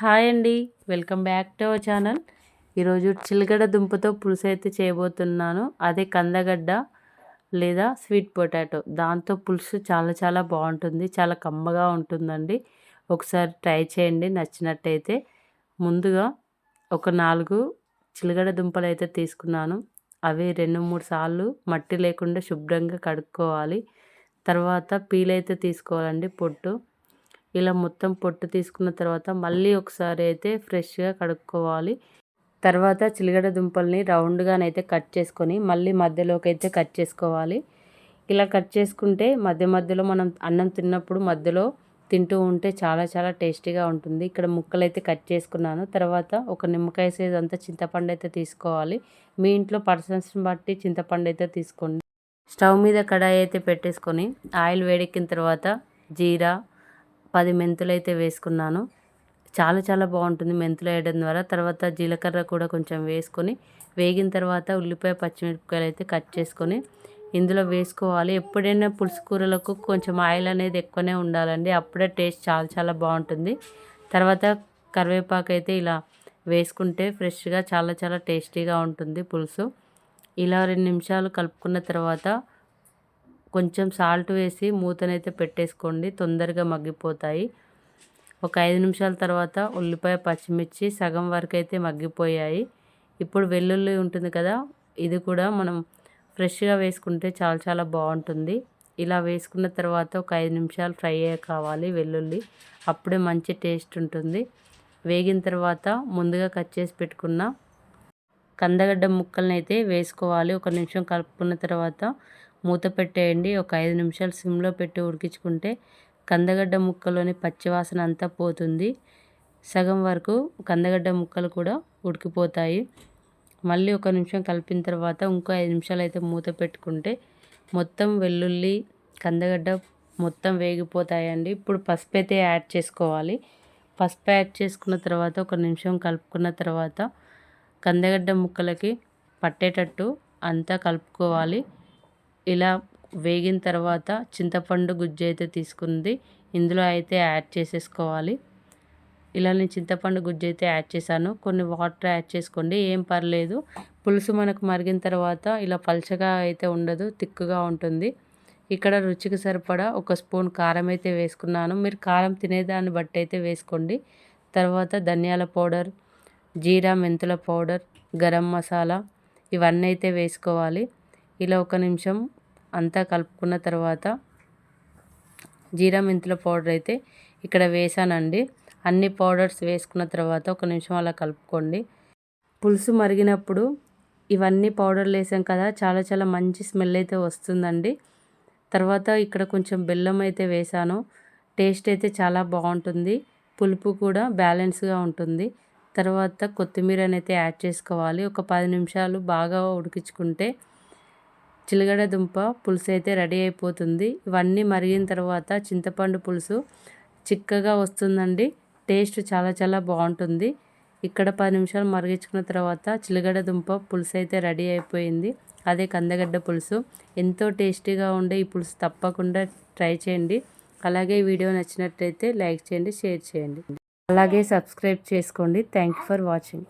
Hi అండి. Welcome back to our channel. ఈరోజు చిలగడ దుంపతో పులుసు అయితే చేయబోతున్నాను. అదే కందగడ్డ లేదా స్వీట్ పొటాటో. దాంతో పులుసు చాలా చాలా బాగుంటుంది. చాలా కమ్మగా ఉంటుందండి. ఒకసారి ట్రై చేయండి. నచ్చినట్టయితే ముందుగా ఒక నాలుగు చిలగడ దుంపలు అయితే తీసుకున్నాను. అవి రెండు మూడు సార్లు మట్టి లేకుండా శుభ్రంగా కడుక్కోవాలి. తర్వాత పీలైతే తీసుకోవాలండి. పొట్టు ఇలా మొత్తం పొట్టు తీసుకున్న తర్వాత మళ్ళీ ఒకసారి అయితే ఫ్రెష్గా కడుక్కోవాలి. తర్వాత చిలిగడ దుంపల్ని రౌండ్గానైతే కట్ చేసుకొని మళ్ళీ మధ్యలోకి అయితే కట్ చేసుకోవాలి. ఇలా కట్ చేసుకుంటే మధ్య మధ్యలో మనం అన్నం తిన్నప్పుడు మధ్యలో తింటూ ఉంటే చాలా చాలా టేస్టీగా ఉంటుంది. ఇక్కడ ముక్కలు అయితే కట్ చేసుకున్నాను. తర్వాత ఒక నిమ్మకాయ సైజ్ అంతా చింతపండు అయితే తీసుకోవాలి. మీ ఇంట్లో పర్సన్స్ని బట్టి చింతపండు అయితే తీసుకోండి. స్టవ్ మీద కడాయి అయితే పెట్టేసుకొని ఆయిల్ వేడెక్కిన తర్వాత జీరా పది మెంతులు అయితే వేసుకున్నాను. చాలా చాలా బాగుంటుంది మెంతులు వేయడం ద్వారా. తర్వాత జీలకర్ర కూడా కొంచెం వేసుకొని వేగిన తర్వాత ఉల్లిపాయ పచ్చిమిరపకాయలు అయితే కట్ చేసుకొని ఇందులో వేసుకోవాలి. ఎప్పుడైనా పులుసు కూరలకు కొంచెం ఆయిల్ అనేది ఎక్కువనే ఉండాలండి. అప్పుడే టేస్ట్ చాలా చాలా బాగుంటుంది. తర్వాత కరివేపాకు అయితే ఇలా వేసుకుంటే ఫ్రెష్గా చాలా చాలా టేస్టీగా ఉంటుంది పులుసు. ఇలా రెండు నిమిషాలు కలుపుకున్న తర్వాత కొంచెం సాల్ట్ వేసి మూతనైతే పెట్టేసుకోండి. తొందరగా మగ్గిపోతాయి. ఒక ఐదు నిమిషాల తర్వాత ఉల్లిపాయ పచ్చిమిర్చి సగం వరకు అయితే మగ్గిపోయాయి. ఇప్పుడు వెల్లుల్లి ఉంటుంది కదా ఇది కూడా మనం ఫ్రెష్గా వేసుకుంటే చాలా చాలా బాగుంటుంది. ఇలా వేసుకున్న తర్వాత ఒక ఐదు నిమిషాలు ఫ్రై కావాలి వెల్లుల్లి. అప్పుడే మంచి టేస్ట్ ఉంటుంది. వేగిన తర్వాత ముందుగా కట్ చేసి పెట్టుకున్న కందగడ్డ ముక్కలను అయితే వేసుకోవాలి. ఒక నిమిషం కలుపుకున్న తర్వాత మూత పెట్టేయండి. ఒక ఐదు నిమిషాలు సిమ్లో పెట్టి ఉడికించుకుంటే కందగడ్డ ముక్కలోని పచ్చివాసన అంతా పోతుంది. సగం వరకు కందగడ్డ ముక్కలు కూడా ఉడికిపోతాయి. మళ్ళీ ఒక నిమిషం కలిపిన తర్వాత ఇంకో ఐదు నిమిషాలు అయితే మూత పెట్టుకుంటే మొత్తం వెల్లుల్లి కందగడ్డ మొత్తం వేగిపోతాయండి. ఇప్పుడు పసుపు అయితే యాడ్ చేసుకోవాలి. పసుపు యాడ్ చేసుకున్న తర్వాత ఒక నిమిషం కలుపుకున్న తర్వాత కందగడ్డ ముక్కలకి పట్టేటట్టు అంతా కలుపుకోవాలి. ఇలా వేగిన తర్వాత చింతపండు గుజ్జు అయితే తీసుకుంది. ఇందులో అయితే యాడ్ చేసేసుకోవాలి. ఇలా నేను చింతపండు గుజ్జు అయితే యాడ్ చేశాను. కొన్ని వాటర్ యాడ్ చేసుకోండి. ఏం పర్లేదు. పులుసు మనకు మరిగిన తర్వాత ఇలా పల్చగా అయితే ఉండదు. తిక్కుగా ఉంటుంది. ఇక్కడ రుచికి సరిపడా ఒక స్పూన్ కారం అయితే వేసుకున్నాను. మీరు కారం తినేదాన్ని బట్టి అయితే వేసుకోండి. తర్వాత ధనియాల పౌడర్ జీరా మెంతుల పౌడర్ గరం మసాలా ఇవన్నీ అయితే వేసుకోవాలి. ఇలా ఒక నిమిషం అంతా కలుపుకున్న తర్వాత జీరా మెంతుల పౌడర్ అయితే ఇక్కడ వేసానండి. అన్ని పౌడర్స్ వేసుకున్న తర్వాత ఒక నిమిషం అలా కలుపుకోండి. పులుసు మరిగినప్పుడు ఇవన్నీ పౌడర్లు వేసాం కదా చాలా చాలా మంచి స్మెల్ అయితే వస్తుందండి. తర్వాత ఇక్కడ కొంచెం బెల్లం అయితే వేసాను. టేస్ట్ అయితే చాలా బాగుంటుంది. పులుపు కూడా బ్యాలెన్స్గా ఉంటుంది. తర్వాత కొత్తిమీర అయితే యాడ్ చేసుకోవాలి. ఒక పది నిమిషాలు బాగా ఉడికించుకుంటే చిలగడ దుంప పులుసు అయితే రెడీ అయిపోతుంది. ఇవన్నీ మరిగిన తర్వాత చింతపండు పులుసు చిక్కగా వస్తుందండి. టేస్ట్ చాలా చాలా బాగుంటుంది. ఇక్కడ పది నిమిషాలు మరిగించుకున్న తర్వాత చిలగడ దుంప పులుసు అయితే రెడీ అయిపోయింది. అదే కందగడ్డ పులుసు. ఎంతో టేస్టీగా ఉండే ఈ పులుసు తప్పకుండా ట్రై చేయండి. అలాగే వీడియో నచ్చినట్లయితే లైక్ చేయండి షేర్ చేయండి. అలాగే సబ్స్క్రైబ్ చేసుకోండి. Thank you for watching.